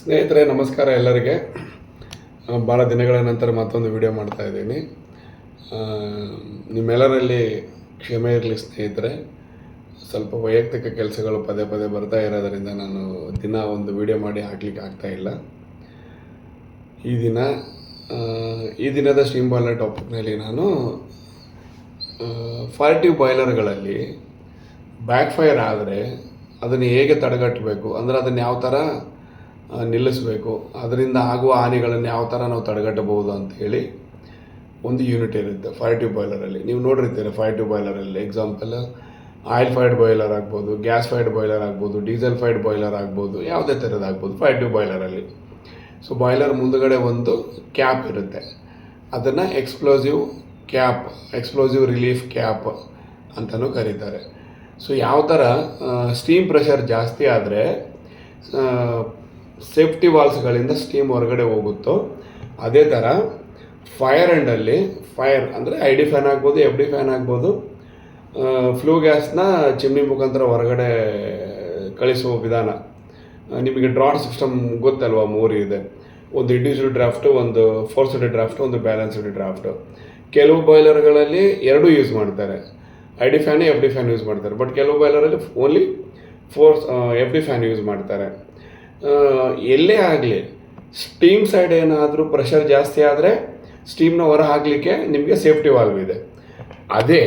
ಸ್ನೇಹಿತರೆ, ನಮಸ್ಕಾರ ಎಲ್ಲರಿಗೆ. ಭಾಳ ದಿನಗಳ ನಂತರ ಮತ್ತೊಂದು ವಿಡಿಯೋ ಮಾಡ್ತಾ ಇದ್ದೀನಿ. ನಿಮ್ಮೆಲ್ಲರಲ್ಲಿ ಕ್ಷಮೆ ಇರಲಿ ಸ್ನೇಹಿತರೆ. ಸ್ವಲ್ಪ ವೈಯಕ್ತಿಕ ಕೆಲಸಗಳು ಪದೇ ಪದೇ ಬರ್ತಾ ಇರೋದರಿಂದ ನಾನು ದಿನ ಒಂದು ವಿಡಿಯೋ ಮಾಡಿ ಹಾಕ್ಲಿಕ್ಕೆ ಆಗ್ತಾಯಿಲ್ಲ ಈ ದಿನ ಈ ದಿನದ ಸ್ಟೀಮ್ ಬಾಯ್ಲರ್ ಟಾಪಿಕ್ನಲ್ಲಿ ನಾನು ಫಾರ್ಟಿವ್ ಬಾಯ್ಲರ್ಗಳಲ್ಲಿ ಬ್ಯಾಕ್ ಫೈರ್ ಆದರೆ ಅದನ್ನು ಹೇಗೆ ತಡೆಗಟ್ಟಬೇಕು, ಅಂದರೆ ಅದನ್ನು ಯಾವ ಥರ ನಿಲ್ಲಿಸಬೇಕು. ಅದರಿಂದ ಆಗುವ ಹಾನಿಗಳನ್ನು ಯಾವ ಥರ ನಾವು ತಡೆಗಟ್ಟಬಹುದು ಅಂತ ಹೇಳಿ ಒಂದು ಯೂನಿಟ್ ಇರುತ್ತೆ ಫೈರ್ ಟ್ಯೂಬ್ ಬಾಯ್ಲರಲ್ಲಿ ನೀವು ನೋಡಿರ್ತೀರ ಫೈರ್ ಟ್ಯೂಬ್ ಬಾಯ್ಲರಲ್ಲಿ ಎಕ್ಸಾಂಪಲ್ ಆಯಿಲ್ ಫೈಡ್ ಬಾಯ್ಲರ್ ಆಗ್ಬೋದು ಗ್ಯಾಸ್ ಫೈಡ್ ಬಾಯ್ಲರ್ ಆಗ್ಬೋದು ಡೀಸೆಲ್ ಫೈಡ್ ಬಾಯ್ಲರ್ ಆಗ್ಬೋದು, ಯಾವುದೇ ಥರದ್ದಾಗ್ಬೋದು ಫೈರ್ ಟ್ಯೂಬ್ ಬಾಯ್ಲರಲ್ಲಿ ಸೊ ಬಾಯ್ಲರ್ ಮುಂದುಗಡೆ ಒಂದು ಕ್ಯಾಪ್ ಇರುತ್ತೆ. ಅದನ್ನು explosive cap explosive relief cap ಅಂತಲೂ ಕರೀತಾರೆ. ಸೊ ಯಾವ ಥರ ಸ್ಟೀಮ್ ಪ್ರೆಷರ್ ಜಾಸ್ತಿ ಆದರೆ ಸೇಫ್ಟಿ ವಾಲ್ಸ್ಗಳಿಂದ ಸ್ಟೀಮ್ ಹೊರಗಡೆ ಹೋಗುತ್ತೋ ಅದೇ ಥರ ಫೈರ್ ಎಂಡಲ್ಲಿ, ಫೈರ್ ಅಂದರೆ ಐ ಡಿ ಫ್ಯಾನ್ ಆಗ್ಬೋದು, ಎಫ್ ಡಿ ಫ್ಯಾನ್ ಆಗ್ಬೋದು ಫ್ಲೂ ಗ್ಯಾಸ್ನ ಚಿಮ್ನಿ ಮುಖಾಂತರ ಹೊರಗಡೆ ಕಳಿಸುವ ವಿಧಾನ. ನಿಮಗೆ ಡ್ರಾಟ್ ಸಿಸ್ಟಮ್ ಗೊತ್ತಲ್ವಾ ಮೂರು ಇದೆ. ಒಂದು ಇಂಡಿವಿಜುವಲ್ ಡ್ರಾಫ್ಟು, ಒಂದು ಫೋರ್ಸ್ಡ್ ಡ್ರಾಫ್ಟು, ಒಂದು ಬ್ಯಾಲೆನ್ಸ್ಡ್ ಡ್ರಾಫ್ಟು. ಕೆಲವು ಬಾಯ್ಲರ್ಗಳಲ್ಲಿ ಎರಡೂ ಯೂಸ್ ಮಾಡ್ತಾರೆ. I D fan, F D fan use ಮಾಡ್ತಾರೆ. ಬಟ್ ಕೆಲವು ಬಾಯ್ಲರಲ್ಲಿ only force F D fan use ಮಾಡ್ತಾರೆ. ಎಲ್ಲೇ ಆಗಲಿ ಸ್ಟೀಮ್ ಸೈಡ್ ಏನಾದರೂ ಪ್ರೆಷರ್ ಜಾಸ್ತಿ ಆದರೆ ಸ್ಟೀಮ್ನ ಹೊರ ಹಾಕಲಿಕ್ಕೆ ನಿಮಗೆ ಸೇಫ್ಟಿ ವಾಲ್ವ್ ಇದೆ. ಅದೇ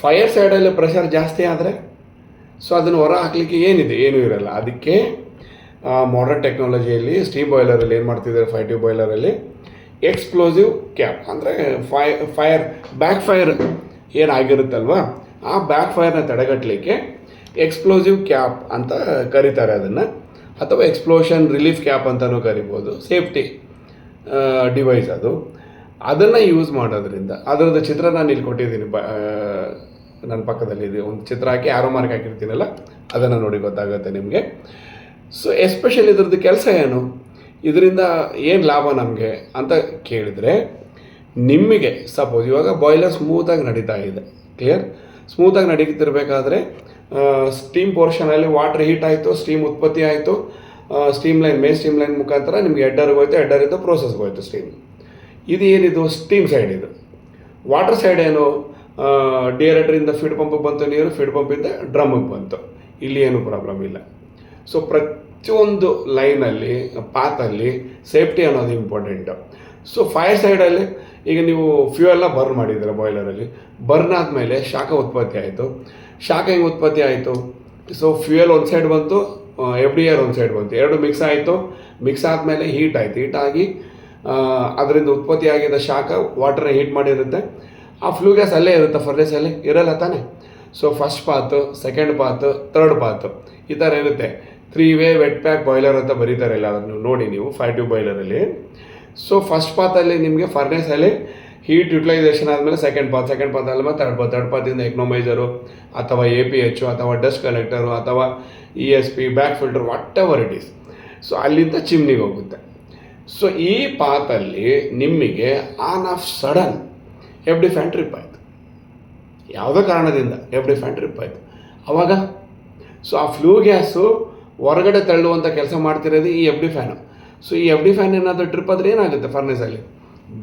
ಫೈರ್ ಸೈಡಲ್ಲಿ ಪ್ರೆಷರ್ ಜಾಸ್ತಿ ಆದರೆ ಸೊ ಅದನ್ನು ಹೊರ ಹಾಕಲಿಕ್ಕೆ ಏನಿದೆ? ಏನೂ ಇರಲ್ಲ. ಅದಕ್ಕೆ ಮಾಡರ್ನ್ ಟೆಕ್ನಾಲಜಿಯಲ್ಲಿ ಸ್ಟೀಮ್ ಬಾಯ್ಲರಲ್ಲಿ ಏನು ಮಾಡ್ತಿದ್ದಾರೆ? ಫೈ ಟ್ಯೂಬ್ ಬಾಯ್ಲರಲ್ಲಿ ಎಕ್ಸ್ಪ್ಲೋಸಿವ್ ಕ್ಯಾಪ್ ಅಂದರೆ ಫೈ ಫೈರ್ ಬ್ಯಾಕ್ ಫೈರ್ ಏನಾಗಿರುತ್ತಲ್ವ? ಆ ಬ್ಯಾಕ್ ಫೈರ್ನ ತಡೆಗಟ್ಟಲಿಕ್ಕೆ ಎಕ್ಸ್ಪ್ಲೋಸಿವ್ ಕ್ಯಾಪ್ ಅಂತ ಕರೀತಾರೆ ಅದನ್ನು. ಅಥವಾ ಎಕ್ಸ್ಪ್ಲೋಷನ್ ರಿಲೀಫ್ ಕ್ಯಾಪ್ ಅಂತಲೂ ಕರಿಬೋದು ಸೇಫ್ಟಿ ಡಿವೈಸ್ ಅದು. ಅದನ್ನು ಯೂಸ್ ಮಾಡೋದ್ರಿಂದ, ಅದರದ್ದು ಚಿತ್ರ ನಾನು ಇಲ್ಲಿ ಕೊಟ್ಟಿದ್ದೀನಿ, ಬ ನನ್ನ ಪಕ್ಕದಲ್ಲಿದೆ ಒಂದು ಚಿತ್ರ ಹಾಕಿ ಆರೋ ಮಾರ್ಕ್ ಹಾಕಿರ್ತೀನಲ್ಲ, ಅದನ್ನು ನೋಡಿ ಗೊತ್ತಾಗುತ್ತೆ ನಿಮಗೆ. ಸೊ ಎಸ್ಪೆಷಲಿ ಇದ್ರದ್ದು ಕೆಲಸ ಏನು? ಇದರಿಂದ ಏನು ಲಾಭ ನಮಗೆ ಅಂತ ಕೇಳಿದರೆ, ನಿಮಗೆ ಸಪೋಸ್ ಇವಾಗ ಬಾಯ್ಲರ್ ಸ್ಮೂತಾಗಿ ನಡೀತಾ ಇದೆ ಕ್ಲಿಯರ್ ಸ್ಮೂತಾಗಿ ನಡೀತಿರ್ಬೇಕಾದ್ರೆ ಸ್ಟೀಮ್ ಪೋರ್ಷನಲ್ಲಿ ವಾಟರ್ ಹೀಟ್ ಆಯಿತು ಸ್ಟೀಮ್ ಉತ್ಪತ್ತಿ ಆಯಿತು steam line main steam line ಮುಖಾಂತರ ನಿಮಗೆ ಎಡ್ಡರ್ಗೆ ಹೋಯ್ತು ಎಡ್ಡರಿಂದ ಪ್ರೋಸೆಸ್ ಹೋಯ್ತು ಸ್ಟೀಮ್ ಇದು ಏನಿದು? ಸ್ಟೀಮ್ ಸೈಡ್ ಇದು. ವಾಟರ್ ಸೈಡ್ ಏನು? ಡಿಯರಡ್ರಿಂದ ಫೀಡ್ ಪಂಪಿಗೆ ಬಂತು ನೀರು ಫೀಡ್ ಪಂಪಿಂದ ಡ್ರಮ್ಮಿಗೆ ಬಂತು. ಇಲ್ಲಿ ಏನು ಪ್ರಾಬ್ಲಮ್ ಇಲ್ಲ. ಸೊ ಪ್ರತಿಯೊಂದು ಲೈನಲ್ಲಿ ಪಾತಲ್ಲಿ ಸೇಫ್ಟಿ ಅನ್ನೋದು ಇಂಪಾರ್ಟೆಂಟು ಸೊ ಫೈರ್ ಸೈಡಲ್ಲಿ ಈಗ ನೀವು ಫ್ಯೂಯೆಲ್ಲ ಬರ್ನ್ ಮಾಡಿದ್ದೀರ ಬಾಯ್ಲರಲ್ಲಿ ಬರ್ನ್ ಆದಮೇಲೆ ಶಾಖ ಉತ್ಪತ್ತಿ ಆಯಿತು. ಶಾಖ ಹೆಂಗೆ ಉತ್ಪತ್ತಿ ಆಯಿತು? ಸೊ ಫ್ಯೂಯಲ್ ಒಂದು ಸೈಡ್ ಬಂತು ಎಫ್ ಡಿ ಆರ್ ಒಂದು ಸೈಡ್ ಬಂತು. ಎರಡು ಮಿಕ್ಸ್ ಆಯಿತು. ಮಿಕ್ಸ್ ಆದಮೇಲೆ ಹೀಟ್ ಆಯಿತು. ಹೀಟ್ ಆಗಿ ಅದರಿಂದ ಉತ್ಪತ್ತಿ ಆಗಿದ್ದ ಶಾಖ ವಾಟರ್ನ ಹೀಟ್ ಮಾಡಿರುತ್ತೆ. ಆ ಫ್ಲೂ ಗ್ಯಾಸ್ ಅಲ್ಲೇ ಇರುತ್ತೆ ಫರ್ನೇಸಲ್ಲಿ ಇರಲ್ಲ ತಾನೇ? So first path second path third path ಈ ಥರ ಇರುತ್ತೆ. Three way wet pack boiler ಅಂತ ಬರೀತಾರೆ ಎಲ್ಲ ಅದನ್ನು ನೋಡಿ ನೀವು ಫೈವ್ ಟ್ಯೂಬ್ ಬಾಯ್ಲರಲ್ಲಿ ಸೊ ಫಸ್ಟ್ ಪಾತಲ್ಲಿ ನಿಮಗೆ ಫರ್ನೇಸಲ್ಲಿ ಹೀಟ್ ಯುಟಿಲೈಸೇಷನ್ ಆದಮೇಲೆ ಸೆಕೆಂಡ್ ಪಾತ್ ಸೆಕೆಂಡ್ ಪಾತ್ ಆದಮೇಲೆ ತರ್ಡ್ ಪಾತ್ ತರ್ಡ್ ಪಾತಿಂದ ಎಕ್ನೋಮೈಸರು ಅಥವಾ ಎ ಪಿ ಎಚ್ ಅಥವಾ ಡಸ್ಟ್ ಕಲೆಕ್ಟರು ಅಥವಾ E S P bag filter whatever it is so ಅಲ್ಲಿಂದ ಚಿಮ್ನಿಗೆ ಹೋಗುತ್ತೆ. ಸೊ ಈ ಪಾತಲ್ಲಿ ನಿಮಗೆ on off sudden F D fan trip ಆಯಿತು. ಯಾವುದೋ ಕಾರಣದಿಂದ ಎಫ್ ಡಿ ಫ್ಯಾನ್ ಟ್ರಿಪ್ ಆಯಿತು. ಆವಾಗ ಸೊ ಆ ಫ್ಲೂ ಗ್ಯಾಸು ಹೊರಗಡೆ ತಳ್ಳುವಂಥ ಕೆಲಸ ಮಾಡ್ತಿರೋದು ಈ ಎಫ್ ಡಿ ಫ್ಯಾನು ಸೊ ಈ ಎಫ್ ಡಿ ಫ್ಯಾನ್ ಏನಾದರೂ ಟ್ರಿಪ್ ಆದರೆ ಏನಾಗುತ್ತೆ ಫರ್ನೇಸಲ್ಲಿ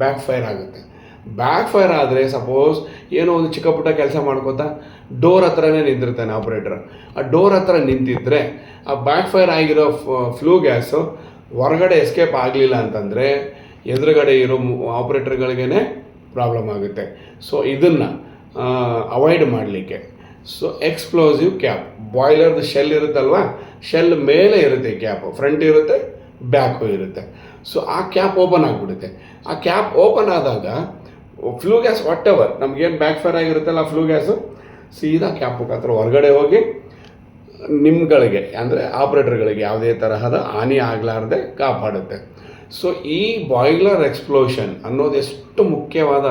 ಬ್ಯಾಕ್ ಫೈರ್ ಆಗುತ್ತೆ. ಬ್ಯಾಕ್ ಫೈರ್ ಆದರೆ ಸಪೋಸ್ ಏನೋ ಒಂದು ಚಿಕ್ಕ ಪುಟ್ಟ ಕೆಲಸ ಮಾಡ್ಕೋತಾ ಡೋರ್ ಹತ್ರನೇ ನಿಂತಿರ್ತಾನೆ ಆಪ್ರೇಟರ್ ಆ ಡೋರ್ ಹತ್ರ ನಿಂತಿದ್ದರೆ ಆ ಬ್ಯಾಕ್ ಫೈರ್ ಆಗಿರೋ ಫ್ಲೂ ಗ್ಯಾಸು ಹೊರಗಡೆ ಎಸ್ಕೇಪ್ ಆಗಲಿಲ್ಲ ಅಂತಂದರೆ ಎದುರುಗಡೆ ಇರೋ ಆಪ್ರೇಟರ್ಗಳಿಗೇ ಪ್ರಾಬ್ಲಮ್ ಆಗುತ್ತೆ. ಸೊ ಇದನ್ನು ಅವಾಯ್ಡ್ ಮಾಡಲಿಕ್ಕೆ. ಸೊ ಎಕ್ಸ್ಪ್ಲೋಸಿವ್ ಕ್ಯಾಪ್ ಬಾಯ್ಲರ್ದು ಶೆಲ್ ಇರುತ್ತಲ್ವ? ಶೆಲ್ ಮೇಲೆ ಇರುತ್ತೆ ಕ್ಯಾಪ್ ಫ್ರಂಟ್ ಇರುತ್ತೆ ಬ್ಯಾಕು ಹೋಗಿರುತ್ತೆ. ಸೊ ಆ ಕ್ಯಾಪ್ ಓಪನ್ ಆಗಿಬಿಡುತ್ತೆ. ಆ ಕ್ಯಾಪ್ ಓಪನ್ ಆದಾಗ ಫ್ಲೂ ಗ್ಯಾಸ್ ವಾಟ್ ಎವರ್ ನಮಗೇನು ಬ್ಯಾಕ್ ಫೈರ್ ಆಗಿರುತ್ತಲ್ಲ ಆ ಫ್ಲೂ ಗ್ಯಾಸು? ಸೀದಾ ಕ್ಯಾಪ್ ಮುಖಾಂತರ ಹೊರಗಡೆ ಹೋಗಿ, ನಿಮ್ಗಳಿಗೆ, ಅಂದರೆ ಆಪ್ರೇಟರ್ಗಳಿಗೆ ಯಾವುದೇ ತರಹದ ಹಾನಿ ಆಗಲಾರ್ದೆ ಕಾಪಾಡುತ್ತೆ. ಸೊ ಈ ಬಾಯ್ಲರ್ ಎಕ್ಸ್ಪ್ಲೋಷನ್ ಅನ್ನೋದು ಎಷ್ಟು ಮುಖ್ಯವಾದ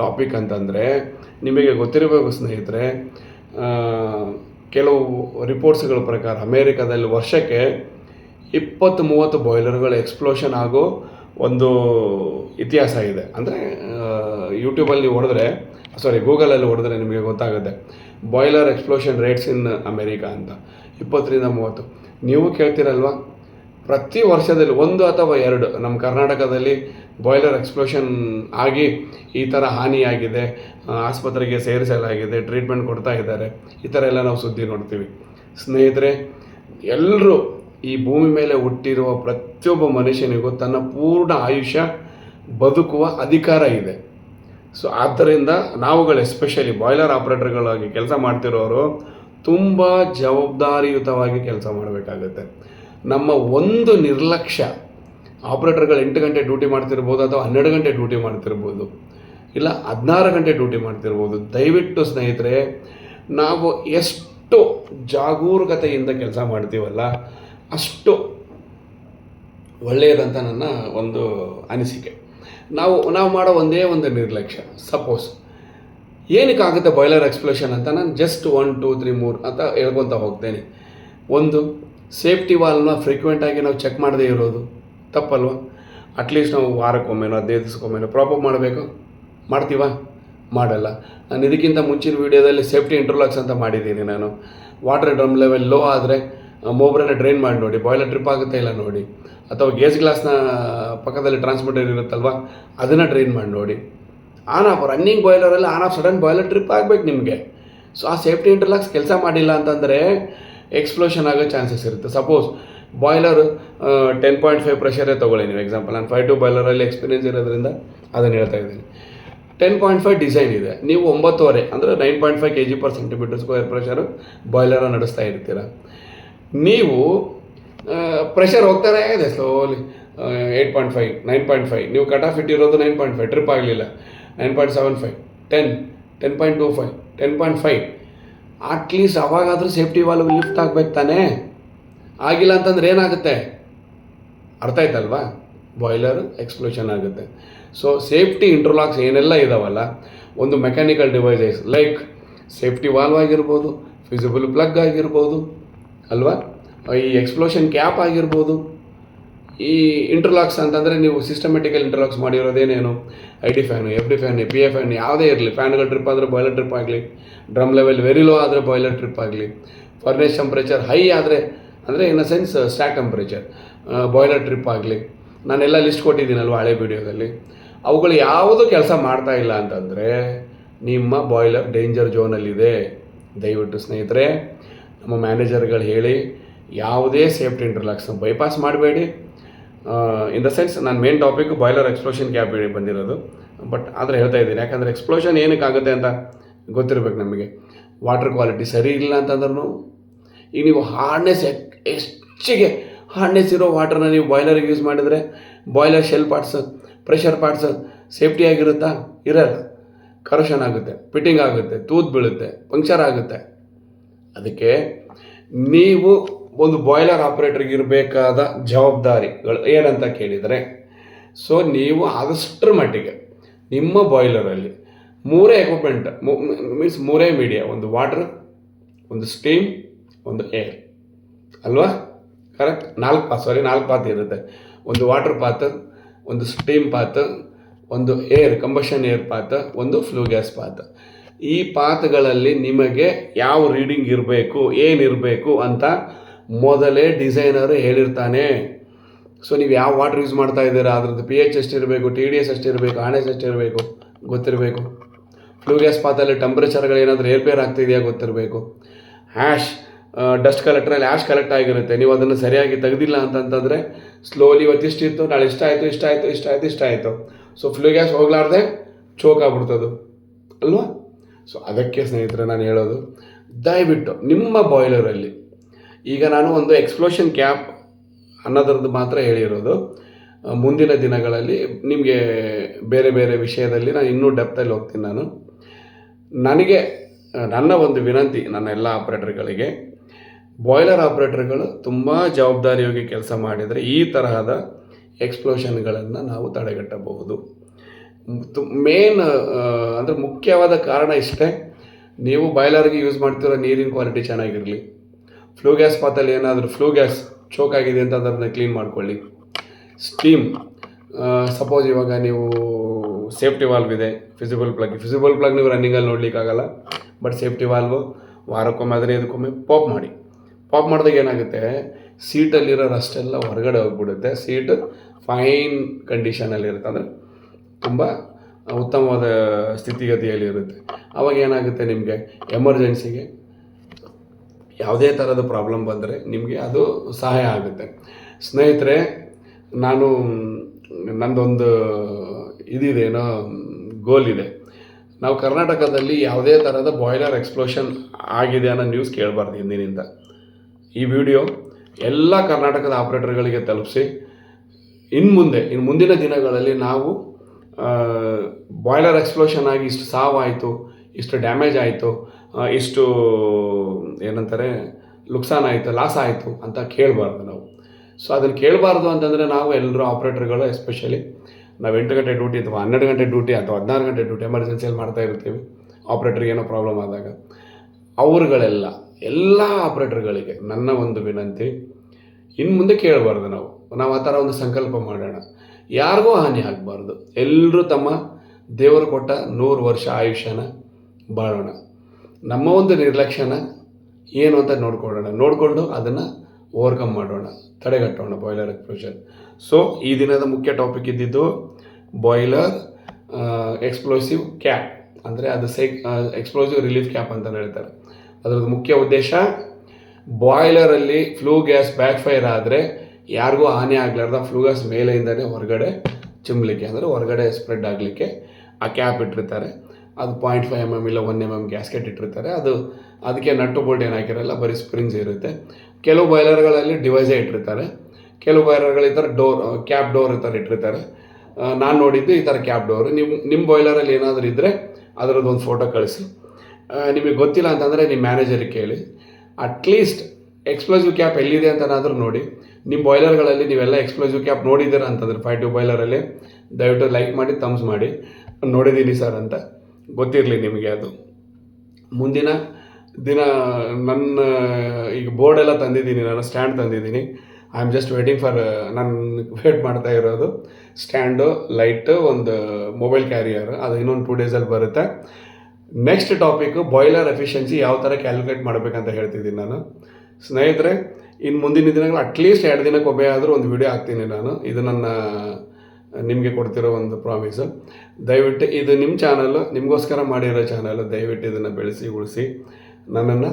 ಟಾಪಿಕ್ ಅಂತಂದರೆ, ನಿಮಗೆ ಗೊತ್ತಿರಬೇಕು ಸ್ನೇಹಿತರೆ ಕೆಲವು ರಿಪೋರ್ಟ್ಸ್ಗಳ ಪ್ರಕಾರ ಅಮೇರಿಕಾದಲ್ಲಿ ವರ್ಷಕ್ಕೆ ಇಪ್ಪತ್ತು ಮೂವತ್ತು ಬಾಯ್ಲರ್ಗಳು ಎಕ್ಸ್ಪ್ಲೋಷನ್ ಆಗೋ ಒಂದು ಇತಿಹಾಸ ಇದೆ. ಅಂದರೆ ಯೂಟ್ಯೂಬಲ್ಲಿ ನೀವು ಹೊಡೆದ್ರೆ ಸಾರಿ ಗೂಗಲಲ್ಲಿ ಹೊಡೆದ್ರೆ ನಿಮಗೆ ಗೊತ್ತಾಗುತ್ತೆ. Boiler explosion rates in America ಅಂತ. ಇಪ್ಪತ್ತರಿಂದ ಮೂವತ್ತು. ನೀವು ಕೇಳ್ತೀರಲ್ವಾ? ಪ್ರತಿ ವರ್ಷದಲ್ಲಿ ಒಂದು ಅಥವಾ ಎರಡು, ನಮ್ಮ ಕರ್ನಾಟಕದಲ್ಲಿ ಬಾಯ್ಲರ್ ಎಕ್ಸ್ಪ್ಲೋಷನ್ ಆಗಿ ಈ ಥರ ಹಾನಿಯಾಗಿದೆ ಆಸ್ಪತ್ರೆಗೆ ಸೇರಿಸಲಾಗಿದೆ ಟ್ರೀಟ್ಮೆಂಟ್ ಕೊಡ್ತಾ ಇದ್ದಾರೆ. ಈ ಥರ ಎಲ್ಲ ನಾವು ಸುದ್ದಿ ನೋಡ್ತೀವಿ. ಸ್ನೇಹಿತರೆ ಎಲ್ಲರೂ ಈ ಭೂಮಿ ಮೇಲೆ ಹುಟ್ಟಿರುವ ಪ್ರತಿಯೊಬ್ಬ ಮನುಷ್ಯನಿಗೂ ತನ್ನ ಪೂರ್ಣ ಆಯುಷ್ಯ ಬದುಕುವ ಅಧಿಕಾರ ಇದೆ. ಸೊ ಆದ್ದರಿಂದ ನಾವುಗಳು ಎಸ್ಪೆಷಲಿ ಬಾಯ್ಲರ್ ಆಪ್ರೇಟರ್ಗಳಾಗಿ ಕೆಲಸ ಮಾಡ್ತಿರೋರು, ತುಂಬ ಜವಾಬ್ದಾರಿಯುತವಾಗಿ ಕೆಲಸ ಮಾಡಬೇಕಾಗುತ್ತೆ. ನಮ್ಮ ಒಂದು ನಿರ್ಲಕ್ಷ್ಯ ಆಪ್ರೇಟರ್ಗಳು ಎಂಟು ಗಂಟೆ ಡ್ಯೂಟಿ ಮಾಡ್ತಿರ್ಬೋದು ಅಥವಾ ಹನ್ನೆರಡು ಗಂಟೆ ಡ್ಯೂಟಿ ಮಾಡ್ತಿರ್ಬೋದು, ಇಲ್ಲ ಹದಿನಾರು ಗಂಟೆ ಡ್ಯೂಟಿ ಮಾಡ್ತಿರ್ಬೋದು, ದಯವಿಟ್ಟು ಸ್ನೇಹಿತರೆ, ನಾವು ಎಷ್ಟು ಜಾಗರೂಕತೆಯಿಂದ ಕೆಲಸ ಮಾಡ್ತೀವಲ್ಲ ಅಷ್ಟು ಒಳ್ಳೆಯದಂತ ನನ್ನ ಒಂದು ಅನಿಸಿಕೆ. ನಾವು ನಾವು ಮಾಡೋ ಒಂದೇ ಒಂದು ನಿರ್ಲಕ್ಷ್ಯ ಸಪೋಸ್ ಏನಕ್ಕಾಗುತ್ತೆ ಬಾಯ್ಲರ್ ಎಕ್ಸ್ಪ್ಲೋಷನ್ ಅಂತ ನಾನು ಜಸ್ಟ್ ಒನ್ ಟೂ ತ್ರೀ ಮೂರು ಅಂತ ಹೇಳ್ಕೊತ ಹೋಗ್ತೇನೆ. ಒಂದು ಸೇಫ್ಟಿ ವಾಲ್ನ ಫ್ರೀಕ್ವೆಂಟಾಗಿ ನಾವು ಚೆಕ್ ಮಾಡದೇ ಇರೋದು ತಪ್ಪಲ್ವ? ಅಟ್ಲೀಸ್ಟ್ ನಾವು ವಾರಕ್ಕೊಮ್ಮೆನೋ, ಹದಿನೈದು ದಿವಸಕ್ಕೊಮ್ಮೆನೋ ಪ್ರಾಪಪ್ ಮಾಡಬೇಕು. ಮಾಡ್ತೀವ? ಮಾಡಲ್ಲ. ನಾನು ಇದಕ್ಕಿಂತ ಮುಂಚಿನ ವೀಡಿಯೋದಲ್ಲಿ ಸೇಫ್ಟಿ ಇಂಟರ್ಲಾಕ್ಸ್ ಅಂತ ಮಾಡಿದ್ದೀನಿ ನಾನು. ವಾಟರ್ ಡ್ರಮ್ ಲೆವೆಲ್ ಲೋ ಆದರೆ ಮೊಬ್ರನ್ನ ಡ್ರೈನ್ ಮಾಡಿ ನೋಡಿ ಬಾಯ್ಲರ್ ಟ್ರಿಪ್ ಆಗುತ್ತೆ ಇಲ್ಲ ನೋಡಿ, ಅಥವಾ ಗೇಸ್ ಗ್ಲಾಸ್ನ ಪಕ್ಕದಲ್ಲಿ ಟ್ರಾನ್ಸ್ಮಿಟರ್ ಇರುತ್ತಲ್ವ, ಅದನ್ನು ಡ್ರೈನ್ ಮಾಡಿ ನೋಡಿ. On off running ಬಾಯ್ಲರಲ್ಲಿ on off sudden boiler trip ಆಗಬೇಕು ನಿಮಗೆ. ಸೊ ಆ ಸೇಫ್ಟಿ ಇಂಟರ್ಲಾಕ್ಸ್ ಕೆಲಸ ಮಾಡಿಲ್ಲ ಅಂತಂದರೆ ಎಕ್ಸ್ಪ್ಲೋಷನ್ ಆಗೋ ಚಾನ್ಸಸ್ ಇರುತ್ತೆ. Suppose boiler ten point five ಪ್ರೆಷರೇ ತೊಗೊಳ್ಳಿ ನೀವು. ಎಕ್ಸಾಂಪಲ್ ನಾನು ಫೈವ್ ಟು ಬಾಯ್ಲರಲ್ಲಿ ಎಕ್ಸ್ಪೀರಿಯನ್ಸ್ ಇರೋದ್ರಿಂದ ಅದನ್ನು ಹೇಳ್ತಾ ಇದ್ದೀನಿ. ಟೆನ್ ಪಾಯಿಂಟ್ ಫೈವ್ ಡಿಸೈನ್ ಇದೆ. ನೀವು ಒಂಬತ್ತುವರೆ ಅಂದರೆ nine point five K G per centimetre square pressure ಬಾಯ್ಲರ ನಡೆಸ್ತಾ ಇರ್ತೀರ. ನೀವು ಪ್ರೆಷರ್ ಹೋಗ್ತಾನೆ ಇದೆ slowly eight point five nine point five ನೀವು ಕಟ್ ಆಫ್ ಇಟ್ಟಿರೋದು ನೈನ್ ಪಾಯಿಂಟ್ ಫೈವ್ ಟ್ರಿಪ್ ಆಗಲಿಲ್ಲ. Nine point seven five ten ten point two five ten point five at least ಅವಾಗಾದರೂ safety valve lift ಆಗ್ಬೇಕು ತಾನೇ? ಆಗಿಲ್ಲ ಅಂತಂದ್ರೆ ಏನಾಗುತ್ತೆ? ಅರ್ಥ ಆಯ್ತಲ್ವಾ? ಬಾಯ್ಲರ್ ಎಕ್ಸ್ಪ್ಲೋಷನ್ ಆಗುತ್ತೆ. ಸೊ ಸೇಫ್ಟಿ ಇಂಟರ್ಲಾಕ್ಸ್ ಏನೆಲ್ಲ ಇದಾವಲ್ಲ, ಒಂದು mechanical devices like safety valve ಆಗಿರ್ಬೋದು ಫಿಸಿಬಲ್ ಪ್ಲಗ್ ಆಗಿರ್ಬೋದು ಅಲ್ವಾ? ಈ ಎಕ್ಸ್ಪ್ಲೋಷನ್ ಕ್ಯಾಪ್ ಆಗಿರ್ಬೋದು, ಈ ಇಂಟರ್ಲಾಕ್ಸ್ ಅಂತಂದರೆ ನೀವು systematical interlocks ಮಾಡಿರೋದೇನೇನು? I D fan F D fan P F fan ಯಾವುದೇ ಇರಲಿ ಫ್ಯಾನ್ಗಳು ಟ್ರಿಪ್ ಆದರೆ ಬಾಯ್ಲರ್ ಟ್ರಿಪ್ ಆಗಲಿ ಡ್ರಮ್ ಲೆವೆಲ್ ವೆರಿ ಲೋ ಆದರೆ ಬಾಯ್ಲರ್ ಟ್ರಿಪ್ ಆಗಲಿ ಫರ್ನೇಸ್ ಟೆಂಪ್ರೇಚರ್ ಹೈ ಆದರೆ, ಅಂದರೆ in a sense stack temperature boiler trip ಆಗಲಿ. ನಾನೆಲ್ಲ ಲಿಸ್ಟ್ ಕೊಟ್ಟಿದ್ದೀನಲ್ವ ಹಳೆ ವಿಡಿಯೋದಲ್ಲಿ ಅವುಗಳು ಯಾವುದು ಕೆಲಸ ಮಾಡ್ತಾ ಇಲ್ಲ ಅಂತಂದರೆ, ನಿಮ್ಮ ಬಾಯ್ಲರ್ ಡೇಂಜರ್ ಝೋನಲ್ಲಿದೆ ದಯವಿಟ್ಟು ಸ್ನೇಹಿತರೆ ಮ್ಯಾನೇಜರ್ಗಳು ಹೇಳಿ ಯಾವುದೇ ಸೇಫ್ಟಿ ಇಂಟರ್ಲಾಕ್ಸ್ ಬೈಪಾಸ್ ಮಾಡಬೇಡಿ. ಇನ್ ದ ಸೆನ್ಸ್ ನಾನು main topic boiler explosion cap ಬಂದಿರೋದು. ಬಟ್ ಆದರೆ ಹೇಳ್ತಾ ಇದ್ದೀನಿ, ಯಾಕಂದರೆ ಎಕ್ಸ್ಪ್ಲೋಷನ್ ಏನಕ್ಕಾಗುತ್ತೆ ಅಂತ ಗೊತ್ತಿರಬೇಕು ನಮಗೆ. ವಾಟರ್ ಕ್ವಾಲಿಟಿ ಸರಿ ಇಲ್ಲ ಅಂತಂದ್ರೂ ಈಗ ನೀವು ಹಾರ್ಡ್ನೆಸ್ ಹೆಚ್ಚಿಗೆ ಹಾರ್ಡ್ನೆಸ್ ಇರೋ ವಾಟರ್ನ ನೀವು ಬಾಯ್ಲರ್ಗೆ ಯೂಸ್ ಮಾಡಿದರೆ boiler shell parts pressure parts safety ಆಗಿರುತ್ತಾ? ಇರಲ್ಲ. ಕರಷನ್ ಆಗುತ್ತೆ ಫಿಟ್ಟಿಂಗ್ ಆಗುತ್ತೆ ತೂತ್ ಬೀಳುತ್ತೆ ಪಂಕ್ಚರ್ ಆಗುತ್ತೆ. ಅದಕ್ಕೆ ನೀವು ಒಂದು ಬಾಯ್ಲರ್ ಆಪರೇಟರ್ಗೆ ಇರಬೇಕಾದ ಜವಾಬ್ದಾರಿಗಳು ಏನಂತ ಕೇಳಿದರೆ ಸೊ ನೀವು ಆದಷ್ಟರ ಮಟ್ಟಿಗೆ ನಿಮ್ಮ ಬಾಯ್ಲರಲ್ಲಿ ಮೂರೇ ಎಕ್ವಿಪ್ಮೆಂಟ್ ಮೀನ್ಸ್ ಮೂರೇ ಮೀಡಿಯಾ ಒಂದು ವಾಟ್ರ್ ಒಂದು ಸ್ಟೀಮ್ ಒಂದು ಏರ್ ಅಲ್ವಾ? ಕರೆಕ್ಟ್ ನಾಲ್ಕು ಪಾತ್ ಸಾರಿ ನಾಲ್ಕು ಪಾತ್ ಇರುತ್ತೆ. ಒಂದು ವಾಟರ್ ಪಾತ್ ಒಂದು ಸ್ಟೀಮ್ ಪಾತ್ ಒಂದು ಏರ್ ಕಂಬಷನ್ ಏರ್ ಪಾತ್ ಒಂದು ಫ್ಲೂ ಗ್ಯಾಸ್ ಪಾತ್ ಈ ಪಾತ್ಗಳಲ್ಲಿ ನಿಮಗೆ ಯಾವ ರೀಡಿಂಗ್ ಇರಬೇಕು ಏನಿರಬೇಕು ಅಂತ ಮೊದಲೇ ಡಿಸೈನರ್ ಹೇಳಿರ್ತಾನೆ. ಸೊ ನೀವು ಯಾವ ವಾಟರ್ ಯೂಸ್ ಮಾಡ್ತಾ ಇದ್ದೀರಾ? ಅದ್ರದ್ದು ಪಿ ಎಚ್ ಎಷ್ಟಿರಬೇಕು ಟಿ ಡಿ ಎಸ್ ಎಷ್ಟಿರಬೇಕು ಆನ್ ಎಸ್ ಎಷ್ಟಿರಬೇಕು ಗೊತ್ತಿರಬೇಕು. ಫ್ಲೂ ಗ್ಯಾಸ್ ಪಾತಲ್ಲಿ ಟೆಂಪ್ರೇಚರ್ಗಳು ಏನಾದರೂ ಏರ್ಪೇರ್ ಆಗ್ತಿದೆಯಾ ಗೊತ್ತಿರಬೇಕು. ಹ್ಯಾಶ್ ಡಸ್ಟ್ ಕಲೆಕ್ಟ್ರಲ್ಲಿ ಆ್ಯಶ್ ಕಲೆಕ್ಟ್ ಆಗಿರುತ್ತೆ. ನೀವು ಅದನ್ನು ಸರಿಯಾಗಿ ತೆಗೆದಿಲ್ಲ ಅಂತಂತಂದರೆ ಸ್ಲೋಲಿ ಇವತ್ತಿಷ್ಟಿತ್ತು ನಾಳೆ ಇಷ್ಟ ಆಯಿತು ಇಷ್ಟ ಆಯಿತು ಇಷ್ಟ ಆಯಿತು ಇಷ್ಟ ಆಯಿತು. ಸೊ ಫ್ಲೂ ಗ್ಯಾಸ್ ಹೋಗ್ಲಾರ್ದೆ ಚೋಕ್ ಆಗ್ಬಿಡ್ತದು. ಅಲ್ವಾ? ಸೊ ಅದಕ್ಕೆ ಸ್ನೇಹಿತರೆ ನಾನು ಹೇಳೋದು, ದಯವಿಟ್ಟು ನಿಮ್ಮ ಬಾಯ್ಲರಲ್ಲಿ, ಈಗ ನಾನು ಒಂದು ಎಕ್ಸ್ಪ್ಲೋಷನ್ ಕ್ಯಾಪ್ ಅನ್ನೋದ್ರದ್ದು ಮಾತ್ರ ಹೇಳಿರೋದು. ಮುಂದಿನ ದಿನಗಳಲ್ಲಿ ನಿಮಗೆ ಬೇರೆ ಬೇರೆ ವಿಷಯದಲ್ಲಿ ನಾನು ಇನ್ನೂ ಡೆಪ್ತಲ್ಲಿ ಹೋಗ್ತೀನಿ ನಾನು. ನನಗೆ ನನ್ನ ಒಂದು ವಿನಂತಿ ನನ್ನ ಎಲ್ಲ ಆಪ್ರೇಟರ್ಗಳಿಗೆ ಬಾಯ್ಲರ್ ಆಪ್ರೇಟರ್ಗಳು ತುಂಬ ಜವಾಬ್ದಾರಿಯಾಗಿ ಕೆಲಸ ಮಾಡಿದರೆ ಈ ತರಹದ ಎಕ್ಸ್ಪ್ಲೋಷನ್ಗಳನ್ನು ನಾವು ತಡೆಗಟ್ಟಬಹುದು. ಮೇನ್ ಅಂದರೆ ಮುಖ್ಯವಾದ ಕಾರಣ ಇಷ್ಟೇ, ನೀವು ಬಾಯ್ಲರ್ಗೆ ಯೂಸ್ ಮಾಡ್ತಿರೋ ನೀರಿನ ಕ್ವಾಲಿಟಿ ಚೆನ್ನಾಗಿರಲಿ. ಫ್ಲೂ ಗ್ಯಾಸ್ ಪಾತಲ್ಲಿ ಏನಾದರೂ ಫ್ಲೂ ಗ್ಯಾಸ್ ಚೋಕ್ ಆಗಿದೆ ಅಂತ ಅದನ್ನು ಕ್ಲೀನ್ ಮಾಡ್ಕೊಳ್ಳಿ. ಸ್ಟೀಮ್ ಸಪೋಸ್ ಇವಾಗ ನೀವು ಸೇಫ್ಟಿ ವಾಲ್ವ್ ಇದೆ ಫಿಸಿಬಲ್ ಪ್ಲಗ್ ಫಿಸಿಬಲ್ ಪ್ಲಗ್ ನೀವು ರನ್ನಿಂಗಲ್ಲಿ ನೋಡಲಿಕ್ಕಾಗಲ್ಲ ಬಟ್ ಸೇಫ್ಟಿ ವಾಲ್ವು ವಾರಕ್ಕೊಮ್ಮೆ ಆದರೆ ಇದಕ್ಕೊಮ್ಮೆ ಪಾಪ್ ಮಾಡಿ. ಪಾಪ್ ಮಾಡಿದಾಗ ಏನಾಗುತ್ತೆ ಸೀಟಲ್ಲಿರೋ ರಸ್ಟೆಲ್ಲ ಹೊರಗಡೆ ಹೋಗ್ಬಿಡುತ್ತೆ ಸೀಟ್ ಫೈನ್ ಕಂಡೀಷನಲ್ಲಿರುತ್ತೆ ಅಂದರೆ ತುಂಬ ಉತ್ತಮವಾದ ಸ್ಥಿತಿಗತಿಯಲ್ಲಿರುತ್ತೆ ಅವಾಗ ಏನಾಗುತ್ತೆ ನಿಮಗೆ? ಎಮರ್ಜೆನ್ಸಿಗೆ ಯಾವುದೇ ಥರದ ಪ್ರಾಬ್ಲಮ್ ಬಂದರೆ ನಿಮಗೆ ಅದು ಸಹಾಯ ಆಗುತ್ತೆ. ಸ್ನೇಹಿತರೆ, ನಾನು, ನಂದೊಂದು ಇದಿದೆ ಏನೋ ಗೋಲ್ ಇದೆ. ನಾವು ಕರ್ನಾಟಕದಲ್ಲಿ ಯಾವುದೇ ಥರದ ಬಾಯ್ಲರ್ ಎಕ್ಸ್ಪ್ಲೋಷನ್ ಆಗಿದೆ ಅನ್ನೋ ನ್ಯೂಸ್ ಕೇಳಬಾರ್ದು ಹಿಂದಿನಿಂದ. ಈ ವಿಡಿಯೋ ಎಲ್ಲ ಕರ್ನಾಟಕದ ಆಪ್ರೇಟರ್ಗಳಿಗೆ ತಲುಪಿಸಿ ಇನ್ನು ಮುಂದೆ ಇನ್ನು ಮುಂದಿನ ದಿನಗಳಲ್ಲಿ ನಾವು ಬಾಯ್ಲರ್ ಎಕ್ಸ್ಪ್ಲೋಷನ್ ಆಗಿ ಇಷ್ಟು ಸಾವಾಯಿತು ಇಷ್ಟು ಡ್ಯಾಮೇಜ್ ಆಯಿತು ಇಷ್ಟು, ಏನಂತಾರೆ ಲುಕ್ಸಾನ್ ಆಯಿತು ಲಾಸ್ ಆಯಿತು ಅಂತ ಕೇಳಬಾರ್ದು ನಾವು. ಸೊ ಅದನ್ನು ಕೇಳಬಾರ್ದು ಅಂತಂದರೆ ನಾವು ಎಲ್ಲರೂ ಆಪ್ರೇಟರ್ಗಳು ಎಸ್ಪೆಷಲಿ ನಾವು ಎಂಟು ಗಂಟೆ ಡ್ಯೂಟಿ ಅಥವಾ ಹನ್ನೆರಡು ಗಂಟೆ ಡ್ಯೂಟಿ ಅಥವಾ ಹದಿನಾರು ಗಂಟೆ ಡ್ಯೂಟಿ ಎಮರ್ಜೆನ್ಸಿಯಲ್ಲಿ ಮಾಡ್ತಾ ಇರ್ತೀವಿ ಆಪ್ರೇಟ್ರಿಗೆ ಏನೋ ಪ್ರಾಬ್ಲಮ್ ಆದಾಗ. ಅವ್ರುಗಳೆಲ್ಲ, ಎಲ್ಲ ಆಪ್ರೇಟರ್ಗಳಿಗೆ ನನ್ನ ಒಂದು ವಿನಂತಿ ಇನ್ನು ಮುಂದೆ ಕೇಳಬಾರ್ದು ನಾವು. ನಾವು ಆ ಥರ ಒಂದು ಸಂಕಲ್ಪ ಮಾಡೋಣ. ಯಾರಿಗೂ ಹಾನಿ ಆಗಬಾರ್ದು. ಎಲ್ಲರೂ ತಮ್ಮ ದೇವರು ಕೊಟ್ಟ ನೂರು ವರ್ಷ ಆಯುಷ್ಯನ ಬಾಳೋಣ. ನಮ್ಮ ಒಂದು ನಿರ್ಲಕ್ಷ್ಯನ ಏನು ಅಂತ ನೋಡ್ಕೊಳ್ಳೋಣ. ನೋಡಿಕೊಂಡು ಅದನ್ನು ಓವರ್ಕಮ್ ಮಾಡೋಣ. ತಡೆಗಟ್ಟೋಣ ಬಾಯ್ಲರ್ ಎಕ್ಸ್ಪ್ಲೋಷನ್ ಸೊ ಈ ದಿನದ ಮುಖ್ಯ ಟಾಪಿಕ್ ಇದ್ದಿದ್ದು ಬಾಯ್ಲರ್ ಎಕ್ಸ್ಪ್ಲೋಸಿವ್ ಕ್ಯಾಪ್ ಅಂದರೆ ಅದು ಸೈಕ್ ಎಕ್ಸ್ಪ್ಲೋಸಿವ್ ರಿಲೀಫ್ ಕ್ಯಾಪ್ ಅಂತ ಹೇಳ್ತಾರೆ. ಅದರದ್ದು ಮುಖ್ಯ ಉದ್ದೇಶ ಬಾಯ್ಲರಲ್ಲಿ ಫ್ಲೂ ಗ್ಯಾಸ್ ಬ್ಯಾಕ್ ಫೈರ್ ಆದರೆ ಯಾರಿಗೂ ಹಾನಿ ಆಗಲಾರ್ದ ಫ್ಲೂಗಸ್ ಮೇಲೆಯಿಂದನೇ ಹೊರಗಡೆ ಚಿಮ್ಲಿಕ್ಕೆ, ಅಂದರೆ ಹೊರಗಡೆ ಸ್ಪ್ರೆಡ್ ಆಗಲಿಕ್ಕೆ ಆ ಕ್ಯಾಪ್ ಇಟ್ಟಿರ್ತಾರೆ. ಅದು ಪಾಯಿಂಟ್ ಫೈವ್ ಎಂ ಎಂ ಇಲ್ಲ ಒನ್ ಎಂ ಎಂ ಗ್ಯಾಸ್ಕೆಟ್ ಇಟ್ಟಿರ್ತಾರೆ. ಅದು ಅದಕ್ಕೆ ನಟ್ಟು ಬೋಲ್ಟ್ ಏನು ಹಾಕಿರಲ್ಲ, ಬರೀ ಸ್ಪ್ರಿಂಗ್ಸ್ ಇರುತ್ತೆ. ಕೆಲವು ಬಾಯ್ಲರ್ಗಳಲ್ಲಿ ಡಿವೈಸೇ ಇಟ್ಟಿರ್ತಾರೆ. ಕೆಲವು ಬಾಯ್ಲರ್ಗಳು ಈ ಥರ ಡೋರ್ ಕ್ಯಾಪ್ ಡೋರ್ ಈ ಥರ ಇಟ್ಟಿರ್ತಾರೆ. ನಾನು ನೋಡಿದ್ದು ಈ ಥರ ಕ್ಯಾಪ್ ಡೋರ್ ನಿಮ್ಮ ನಿಮ್ಮ ಬಾಯ್ಲರಲ್ಲಿ ಏನಾದರೂ ಇದ್ದರೆ ಅದರದ್ದೊಂದು ಫೋಟೋ ಕಳಿಸಿ. ನಿಮಗೆ ಗೊತ್ತಿಲ್ಲ ಅಂತಂದರೆ ನಿಮ್ಮ ಮ್ಯಾನೇಜರಿಗೆ ಕೇಳಿ. ಅಟ್ಲೀಸ್ಟ್ ಎಕ್ಸ್ಪ್ಲೋಸಿವ್ ಕ್ಯಾಪ್ ಎಲ್ಲಿದೆ ಅಂತನಾದರೂ ನೋಡಿ. ನಿಮ್ಮ ಬಾಯ್ಲರ್ಗಳಲ್ಲಿ ನೀವೆಲ್ಲ ಎಕ್ಸ್ಪ್ಲೋಸಿವ್ ಕ್ಯಾಪ್ ನೋಡಿದ್ದೀರಾ ಅಂತಂದ್ರೆ ಫೈವ್ ಟು ಬಾಯ್ಲರಲ್ಲಿ ದಯವಿಟ್ಟು ಲೈಕ್ ಮಾಡಿ ಥಮ್ಸ್ ಮಾಡಿ. ನೋಡಿದ್ದೀನಿ ಸರ್ ಅಂತ. ಗೊತ್ತಿರಲಿ ನಿಮಗೆ ಅದು. ಮುಂದಿನ ದಿನ ನನ್ನ, ಈಗ ಬೋರ್ಡೆಲ್ಲ ತಂದಿದ್ದೀನಿ, ನಾನು ಸ್ಟ್ಯಾಂಡ್ ತಂದಿದ್ದೀನಿ. I am just waiting for ನಾನು ವೇಟ್ ಮಾಡ್ತಾ ಇರೋದು. ಸ್ಟ್ಯಾಂಡು ಲೈಟು ಒಂದು ಮೊಬೈಲ್ ಕ್ಯಾರಿಯರ್ ಅದು ಇನ್ನೊಂದು ಟೂ ಡೇಸಲ್ಲಿ ಬರುತ್ತೆ. ನೆಕ್ಸ್ಟ್ ಟಾಪಿಕ್ಕು ಬಾಯ್ಲರ್ ಎಫಿಷಿಯನ್ಸಿ ಯಾವ ಥರ ಕ್ಯಾಲ್ಕುಲೇಟ್ ಮಾಡಬೇಕಂತ ಹೇಳ್ತಿದ್ದೀನಿ ನಾನು. ಸ್ನೇಹಿತರೆ ಇನ್ನು ಮುಂದಿನ ದಿನಗಳು ಅಟ್ಲೀಸ್ಟ್ ಎರಡು ದಿನಕ್ಕೊಮ್ಮೆ ಆದರೂ ಒಂದು ವಿಡಿಯೋ ಹಾಕ್ತೀನಿ ನಾನು. ಇದು ನನ್ನ, ನಿಮಗೆ ಕೊಡ್ತಿರೋ ಒಂದು ಪ್ರಾಮಿಸ್ ದಯವಿಟ್ಟು ಇದು ನಿಮ್ಮ ಚಾನಲ್ಲು ನಿಮಗೋಸ್ಕರ ಮಾಡಿರೋ ಚಾನಲ್ಲು ದಯವಿಟ್ಟು ಇದನ್ನು ಬೆಳೆಸಿ, ಉಳಿಸಿ. ನನ್ನನ್ನು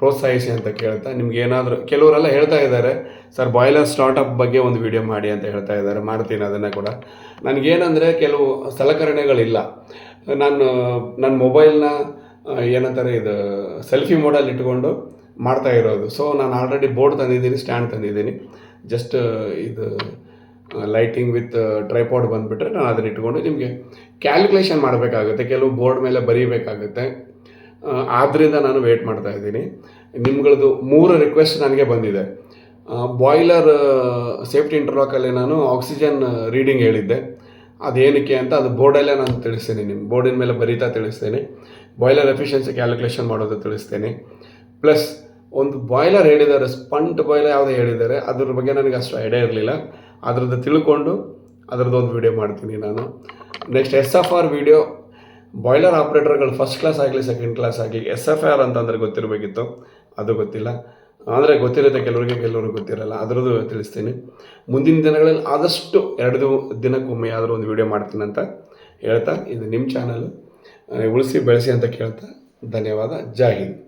ಪ್ರೋತ್ಸಾಹಿಸಿ ಅಂತ ಕೇಳ್ತಾ, ನಿಮ್ಗೆ ಏನಾದರೂ, ಕೆಲವರೆಲ್ಲ ಹೇಳ್ತಾ ಇದ್ದಾರೆ, ಸರ್ ಬಾಯ್ಲರ್ ಸ್ಟಾರ್ಟಪ್ ಬಗ್ಗೆ ಒಂದು ವಿಡಿಯೋ ಮಾಡಿ ಅಂತ ಹೇಳ್ತಾ ಇದ್ದಾರೆ, ಮಾಡ್ತೀನಿ ಅದನ್ನು ಕೂಡ. ನನಗೇನಂದರೆ ಕೆಲವು ಸಲಕರಣೆಗಳಿಲ್ಲ. ನಾನು, ನನ್ನ ಮೊಬೈಲ್ನ ಏನಂತಾರೆ ಇದು ಸೆಲ್ಫಿ ಮೋಡಲ್ಲಿ ಇಟ್ಕೊಂಡು ಮಾಡ್ತಾ ಇರೋದು. ಸೊ ನಾನು ಆಲ್ರೆಡಿ ಬೋರ್ಡ್ ತಂದಿದ್ದೀನಿ ಸ್ಟ್ಯಾಂಡ್ ತಂದಿದ್ದೀನಿ. ಜಸ್ಟ್ ಇದು ಲೈಟಿಂಗ್ ವಿತ್ ಟ್ರೈಪಾಡ್ ಬಂದುಬಿಟ್ರೆ ನಾನು ಅದನ್ನ ಇಟ್ಕೊಂಡು ನಿಮಗೆ ಕ್ಯಾಲ್ಕುಲೇಷನ್ ಮಾಡಬೇಕಾಗುತ್ತೆ. ಕೆಲವು ಬೋರ್ಡ್ ಮೇಲೆ ಬರೀಬೇಕಾಗುತ್ತೆ. ಆದ್ದರಿಂದ ನಾನು ವೇಟ್ ಮಾಡ್ತಾ ಇದ್ದೀನಿ. ನಿಮ್ಗಳದ್ದು ಮೂರು ರಿಕ್ವೆಸ್ಟ್ ನನಗೆ ಬಂದಿದೆ. ಬಾಯ್ಲರ್ ಸೇಫ್ಟಿ ಇಂಟರ್ಲಾಕಲ್ಲಿ ನಾನು ಆಕ್ಸಿಜನ್ ರೀಡಿಂಗ್ ಹೇಳಿದ್ದೆ. ಅದೇನಕ್ಕೆ ಅಂತ ಅದು ಬೋರ್ಡಲ್ಲೇ ನಾನು ತಿಳಿಸ್ತೀನಿ ನಿಮ್ಮ ಬೋರ್ಡಿನ ಮೇಲೆ ಬರೀತಾ ತಿಳಿಸ್ತೇನೆ. ಬಾಯ್ಲರ್ ಎಫಿಷಿಯನ್ಸಿ ಕ್ಯಾಲ್ಕುಲೇಷನ್ ಮಾಡೋದು ತಿಳಿಸ್ತೇನೆ. ಪ್ಲಸ್ ಒಂದು ಬಾಯ್ಲರ್ ಹೇಳಿದ್ದಾರೆ, ಸ್ಪಂಟ್ ಬಾಯ್ಲರ್ ಯಾವುದೇ ಹೇಳಿದ್ದಾರೆ, ಅದ್ರ ಬಗ್ಗೆ ನನಗೆ ಅಷ್ಟು ಐಡಿಯಾ ಇರಲಿಲ್ಲ. ಅದರದ್ದು ತಿಳ್ಕೊಂಡು ಅದರದ್ದು ಒಂದು ವಿಡಿಯೋ ಮಾಡ್ತೀನಿ ನಾನು. Next S F R video boiler ಆಪ್ರೇಟರ್ಗಳು first class ಆಗಲಿ ಸೆಕೆಂಡ್ ಕ್ಲಾಸ್ ಆಗಲಿ ಎಸ್ ಎಫ್ ಆರ್ ಅಂತಂದರೆ ಗೊತ್ತಿರಬೇಕಿತ್ತು. ಅದು ಗೊತ್ತಿಲ್ಲ. ಅಂದರೆ ಗೊತ್ತಿರುತ್ತೆ, ಕೆಲವರಿಗೆ ಕೆಲವರಿಗೆ ಗೊತ್ತಿರಲ್ಲ. ಅದರದ್ದು ತಿಳಿಸ್ತೀನಿ. ಮುಂದಿನ ದಿನಗಳಲ್ಲಿ ಆದಷ್ಟು ಎರಡು ದಿನ- ದಿನಕ್ಕೊಮ್ಮೆ ಆದರೂ ಒಂದು ವಿಡಿಯೋ ಮಾಡ್ತೀನಿ ಅಂತ ಹೇಳ್ತಾ ಇದು ನಿಮ್ಮ ಚಾನಲ್ ಉಳಿಸಿ, ಬೆಳೆಸಿ ಅಂತ ಕೇಳ್ತಾ ಧನ್ಯವಾದ. ಜೈ